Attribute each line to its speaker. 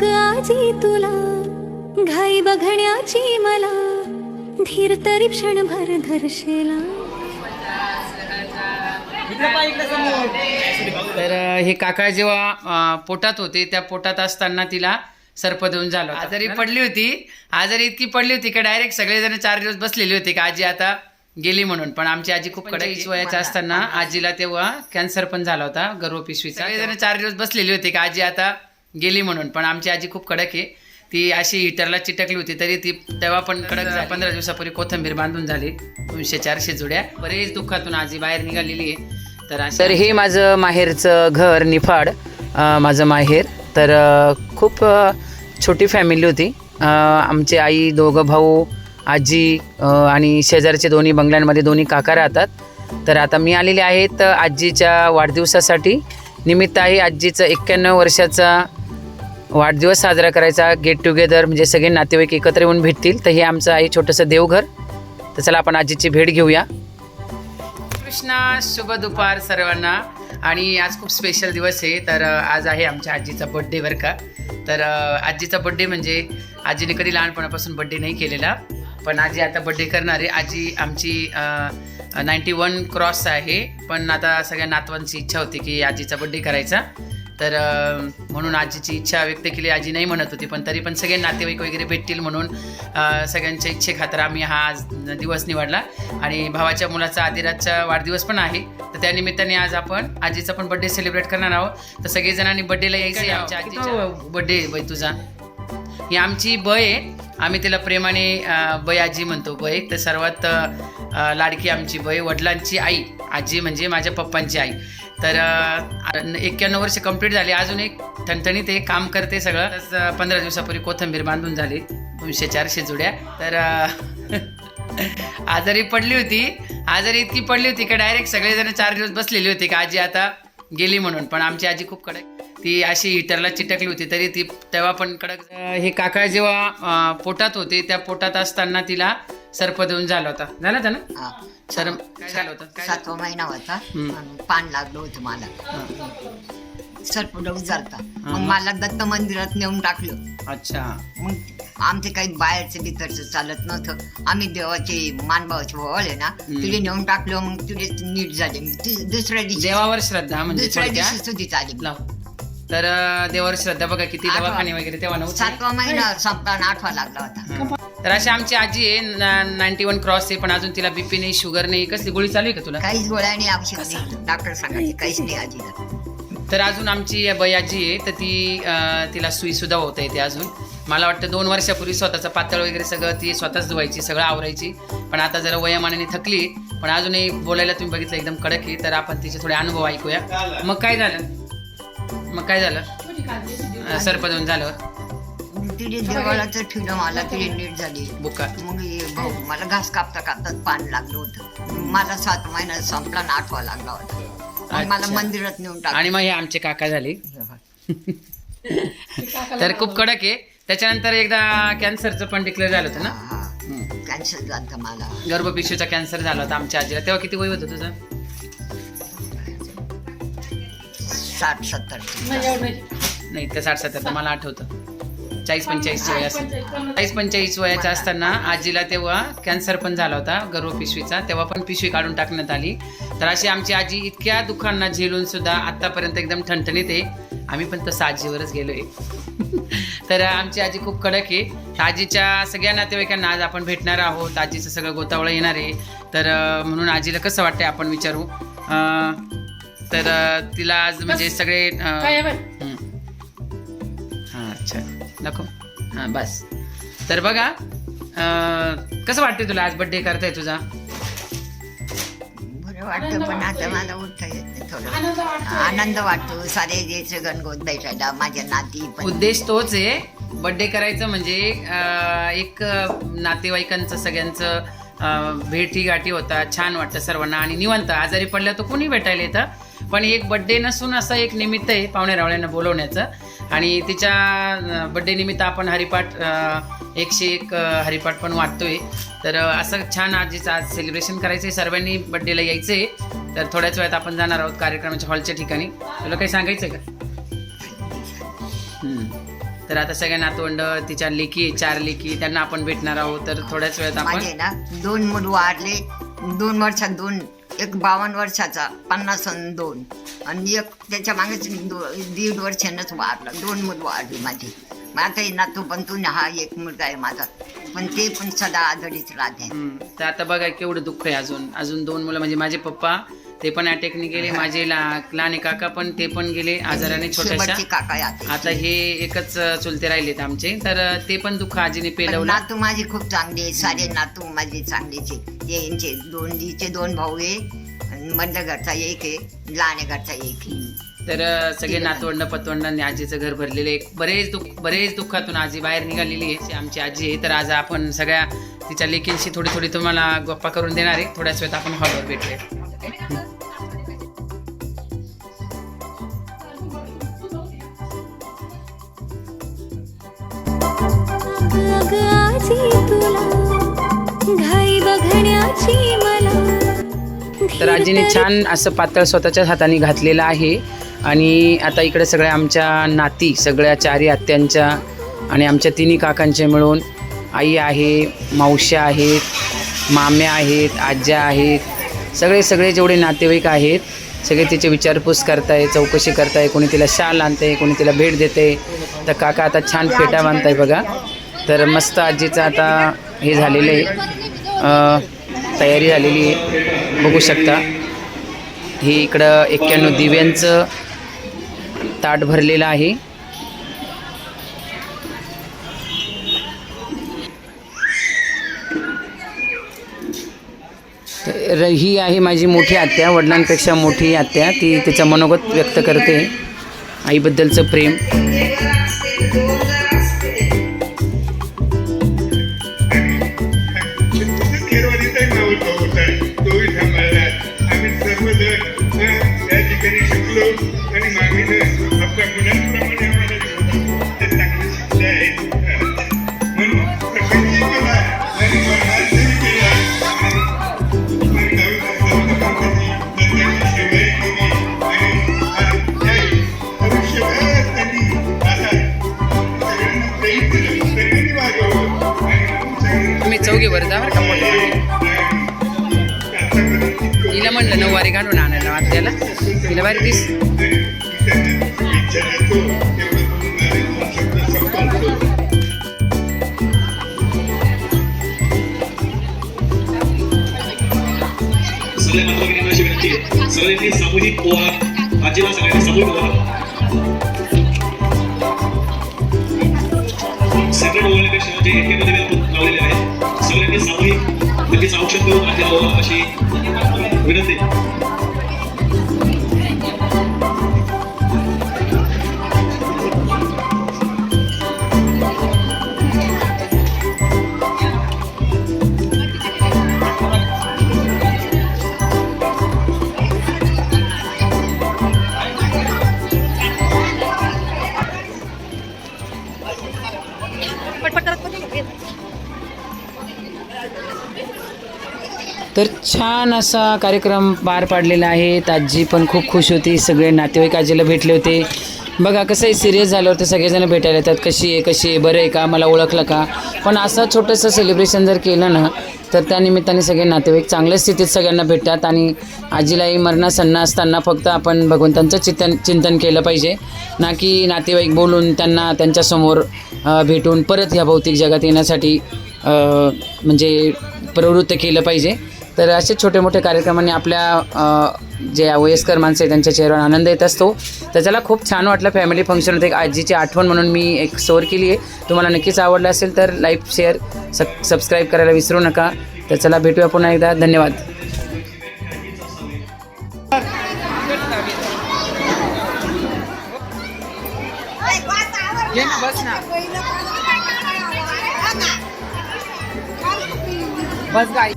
Speaker 1: ग आजी तुला घाई बघण्याची मला धीर तरी क्षणभर धरशेला
Speaker 2: तर हे काका जेव्हा अ, पोटात होते त्या पोटात असताना तिला सर्प देऊन झालं आजारी पडली होती. आजारी इतकी पडली होती का डायरेक्ट सगळेजण चार दिवस बसलेले होते का आजी आता गेली म्हणून. पण आमची आजी खूप कडक आहे. वयाच्या असताना आजीला तेव्हा कॅन्सर पण झाला होता गर्भ पिशवीचा सगळेजण चार दिवस बसलेले होते का आजी आता गेली म्हणून. पण आमची आजी खूप कडक आहे. ती अशी हिटरला चिटकली होती तरी ती तेव्हा पण कडक पंधरा दिवसापूर्वी कोथंबीर बांधून झाली. दोनशे चारशे जुड्या. बरेच दुःखातून आजी बाहेर निघालेली आहे. तर तर हे माझं माहेरचं घर निफाड. माझं माहेर. तर खूप छोटी फॅमिली होती. आमचे आई दोघं भाऊ आजी आणि शेजारचे दोन्ही बंगल्यांमध्ये दोन्ही काका राहतात. तर आता मी आलेले आहेत आजीच्या वाढदिवसासाठी. निमित्त आहे आजीचं एक्क्याण्णव वर्षाचा वाढदिवस साजरा करायचा गेट टुगेदर म्हणजे सगळे नातेवाईक एकत्र येऊन भेटतील. तर हे आमचं आहे छोटंसं देवघर. तर चला आपण आजीची भेट घेऊया. कृष्णा शुभ दुपार सर्वांना. आणि आज खूप स्पेशल दिवस आहे. तर आज आहे आमच्या आजीचा बड्डे बरं का. तर आजीचा बड्डे म्हणजे आजीने कधी लहानपणापासून बड्डे नाही केलेला. पण आजी आता बड्डे करणार आहे. आजी आमची नाईन्टी वन क्रॉस आहे. पण आता सगळ्या नातवांची इच्छा होती की आजीचा बड्डे करायचा. तर म्हणून आजीची इच्छा व्यक्त केली. आजी नाही म्हणत होती पण तरी पण सगळे नातेवाईक वगैरे भेटतील म्हणून सगळ्यांच्या इच्छे खातर आम्ही हा आज दिवस निवडला. आणि भावाच्या मुलाचा आदिराजचा वाढदिवस पण आहे. तर त्या निमित्ताने आज आपण आजीचा पण बड्डे सेलिब्रेट करणार आहोत. तर सगळेजणांनी बड्डेला यायचं आहे आमच्या आजीच्या बड्डे बाई तुझा. ही आमची बय आहे. आम्ही तिला प्रेमाने बय आजी म्हणतो बय. तर सर्वात लाडकी आमची बय वडिलांची आई. आजी म्हणजे माझ्या पप्पांची आई. तर एक्क्याण्णव वर्ष कंप्लीट झाली. अजून एक ठणठणीत ते काम करते सगळं. पंधरा दिवसापूर्वी कोथंबीर बांधून झाली. दोनशे चारशे जुड्या. तर आजारी पडली होती. आजारी इतकी पडली होती का डायरेक्ट सगळेजण चार दिवस बसलेली होती का आजी आता गेली म्हणून. पण आमची आजी खूप कडक. ती अशी हिटरला चिटकली होती तरी ती तेव्हा पण कडक हे काका जेव्हा पोटात होते त्या पोटात असताना तिला सर्प देऊन झाला होता झाला होता ना
Speaker 3: हा.
Speaker 2: सर काय झालं होतं काय
Speaker 3: सातवा महिना होता
Speaker 2: हम्म.
Speaker 3: आणि पान लागलं होतं मला. सर्पडोस झालता. मग मला दत्त मंदिरात नेऊन टाकलं
Speaker 2: अच्छा
Speaker 3: मग आमचे काही बाहेरचं बितरचं चालत नव्हतं आम्ही देवाचे मानभावाचे आहे ना. तिथे नेऊन टाकलं मग तिथे नीट झाले मग ती- दुसऱ्या दिवशी
Speaker 2: देवावर श्रद्धा म्हणजे
Speaker 3: दुसऱ्या
Speaker 2: थोडक्यात.
Speaker 3: दिवशी सुधी चाली
Speaker 2: लाव. तर देवावर श्रद्धा बघा किती
Speaker 3: आठवा.
Speaker 2: दवाखाने वगैरे तेव्हा नव्हते.
Speaker 3: सातवा महिना संपताना आठवा लागला होता.
Speaker 2: तर अशी आमची आजी आहे नाईन्टी वन क्रॉस आहे पण अजून तिला बीपी नाही शुगर नाही. कसली गोळी चालू आहे का तुला?
Speaker 3: काहीच गोळ्या नाही औषध नाही. डॉक्टर सांगायचे काहीच नाही आजीला.
Speaker 2: तर अजून आमची बयाजी आहे तर ती अं, तिला सुई सुद्धा होता येते अजून. मला वाटतं दोन वर्षापूर्वी स्वतःचं पातळ वगैरे सगळं ती स्वतःच धुवायची सगळं आवरायची. पण आता जरा वयामानाने थकली पण अजूनही बोलायला तुम्ही बघितलं एकदम कडक आहे. तर आपण तिचे थोडे अनुभव ऐकूया. मग काय झालं? मग काय झालं? अं, सर्प देऊन झाल्यावर
Speaker 3: तिथे देवाला तर ठेवलं मला तिथे नीट झाली.
Speaker 2: बुका.
Speaker 3: मग हे भाऊ मला घास कापता कापताच पान लागलं होतं. मला सात महिना संपला ना आठवा लागला होता. मग मला. मंदिरात नेऊन
Speaker 2: आणि मग हे आमचे काका झाले. तर खूप कडक आहे. त्याच्यानंतर एकदा कॅन्सरचं पण डिक्लेअर झालं होतं ना.
Speaker 3: कॅन्सर झालं मला.
Speaker 2: गर्भपिशवीचा कॅन्सर झाला होता आमच्या आजीला. तेव्हा किती वय होतं तुझं?
Speaker 3: साठ सत्तर.
Speaker 2: नाही ते साठ सत्तर तर मला आठवतं. चाळीस पंचेचाळीस वय असं चाळीस पंचेचाळीस वयाच्या असताना आजीला तेव्हा कॅन्सर पण झाला होता गर्भ पिशवीचा. तेव्हा पण पिशवी काढून टाकण्यात आली. तर अशी आमची आजी इतक्या दुःखांना झेलून सुद्धा आतापर्यंत एकदम ठणठणीत आहे. आम्ही पण तसं आजीवरच गेलोय. तर आमची आजी खूप कडक आहे. आजीच्या सगळ्या नातेवाईकांना आज आपण भेटणार आहोत. आजीचं सगळं गोतावळं येणार आहे. तर म्हणून आजीला कसं वाटतंय आपण विचारू? अं, तर तिला आज म्हणजे सगळे हं. अच्छा. नको हां बस. तर बघा अं, कसं वाटतंय तुला आज बड्डे करताय तुझा?
Speaker 3: बरं वाटतं पण आता मला उठता येत नाही थोडं. आनंद वाटतो. सारे यायचं गणगोत भेटायला माझ्या नाती पण.
Speaker 2: उद्देश तोच आहे. बड्डे करायचं म्हणजे एक नातेवाईकांचं सगळ्यांचं भेटी गाठी होतात. छान वाटतं सर्वांना. आणि निवंत आजारी पडलं तर कोणी भेटायला येतं. पण एक बड्डे नसून असं एक निमित्त आहे पाहुणे रावळ्यांना बोलवण्याचं. आणि तिच्या बड्डे निमित्त आपण हरिपाठ एकशे एक हरिपाठ पण वाटतोय. तर असं छान आजीचं आज सेलिब्रेशन करायचं आहे सर्वांनी बड्डेला यायचं आहे तर थोड्याच वेळात आपण जाणार आहोत कार्यक्रमाच्या हॉलच्या ठिकाणी. तुला काही सांगायचं आहे का. तर आता सगळ्या नातवंड तिच्या लेकी चार लेकी त्यांना आपण भेटणार आहोत. तर थोड्याच वेळात आपण
Speaker 3: दोन मुलं वाढले दोन वर्षात दोन एक बावन्न वर्षाचा पन्नास आणि दोन. आणि एक त्याच्या मागेच दो- दीड वर्षानंच वाढलं दोन मुलं वाढली माझी. मग नातू पण तू हा एक मुलगा आहे माझा. पण ते पण सदा आजारीच राहते.
Speaker 2: हम्म, तर आता बघा केवढं दुःख आहे अजून. अजून दोन मुलं म्हणजे माझे पप्पा ते पण अटॅकने गेले. माझे ला- लहाने काका पण ते पण गेले आजाराने छोट्याशा.
Speaker 3: काका याते
Speaker 2: आता हे एकच चुलते राहिलेत आमचे. तर ते पण दुःख आजीने
Speaker 3: पण
Speaker 2: पेलवलं.
Speaker 3: नातू माझी खूप चांगली आहे सारे नातू माझे चांगलेचे यांचे दोन हिचे दोन भाऊ आहे. आणि मधल्या घरचा एक आहे. लहान घरचा एक आहे.
Speaker 2: तर सगळे नातवंड पतवंडांनी आजीचं घर भरलेले आहे. बरेच दुःख बरेच दुःखातून आजी बाहेर निघालेली आहे. आमची आजी आहे. तर आज आपण सगळ्या तिच्या लेकींशी थोडी थोडी तुम्हाला गप्पा करून देणार आहे. थोड्याच वेळात आपण हॉलवर भेटूया तर आजीने छान असं पातळ स्वतःच्या हाताने घातलेलं आहे. आणि आता इकडे सगळ्या आमच्या नाती सगळ्या चारी आत्यांच्या आणि आमच्या तिन्ही काकांच्या मिळून आई आहे मावश्या आहेत माम्या आहेत आज्या आहेत. सगळे सगळे जेवढे नातेवाईक आहेत सगळे तिचे विचारपूस करताय चौकशी करताय कोणी तिला शाल आणते कोणी तिला भेट देते. तर काका आता छान फेटा बांधताय बघा. तर मस्त आजीचं आता हे झालेलं आहे. तयारी झालेली आहे. बघू शकता. हे इकडं एक्क्याण्णव दिव्यांचं ताट भरलेलं आहे. तर ही आहे माझी मोठी आत्या. वडिलांपेक्षा मोठी आत्या. ती तिचं मनोगत व्यक्त करते. आईबद्दलचं प्रेम.
Speaker 4: सगळ्यांना
Speaker 2: तुम्ही चौघीवर जा बरं का मोठ्या हिला म्हणलं नऊवारी घालून आणायला आत्याला. हिला भारी दिस.
Speaker 5: सगळ्यांनी सामूहिक पोहा आजीला सगळ्यांनी सामूहिक पोहा. सेपरेट ओवाळण्यापेक्षा जे एकेमध्ये लावलेले आहे. सगळ्यांनी सामूहिक लगेच औषध देऊन आजीला अशी विनंती.
Speaker 2: तर छान असा कार्यक्रम पार पाडलेला आहे. आजी पण खूप खुश होती. सगळे नातेवाईक आजीला भेटले होते. बघा कसं आहे सिरियस झाल्यावर तर सगळेजण भेटायला येतात. कशी आहे कशी आहे बरं आहे का? मला ओळखलं का? पण असं छोटंसं सेलिब्रेशन जर केलं ना तर त्या निमित्ताने सगळे नातेवाईक चांगल्या स्थितीत सगळ्यांना भेटतात आणि आजीलाही मरणासन्ना असताना फक्त आपण भगवंतांचं चिंतन चिंतन केलं पाहिजे. ना की नातेवाईक बोलून त्यांना त्यांच्यासमोर भेटून परत ह्या भौतिक जगात येण्यासाठी म्हणजे प्रवृत्त केलं पाहिजे. तर असे छोटे मोठे कार्यक्रमांनी आपल्या जे वयस्कर माणसं आहे त्यांच्या चेहऱ्यावर आनंद येत असतो. तर त्याला खूप छान वाटलं फॅमिली फंक्शन होतं एक आजीची आठवण म्हणून मी एक स्टोअर केली आहे. तुम्हाला नक्कीच आवडलं असेल तर लाईक शेअर सब सबस्क्राईब करायला विसरू नका. तर चला भेटूया पुन्हा एकदा. धन्यवाद. बस ना. बस गाई.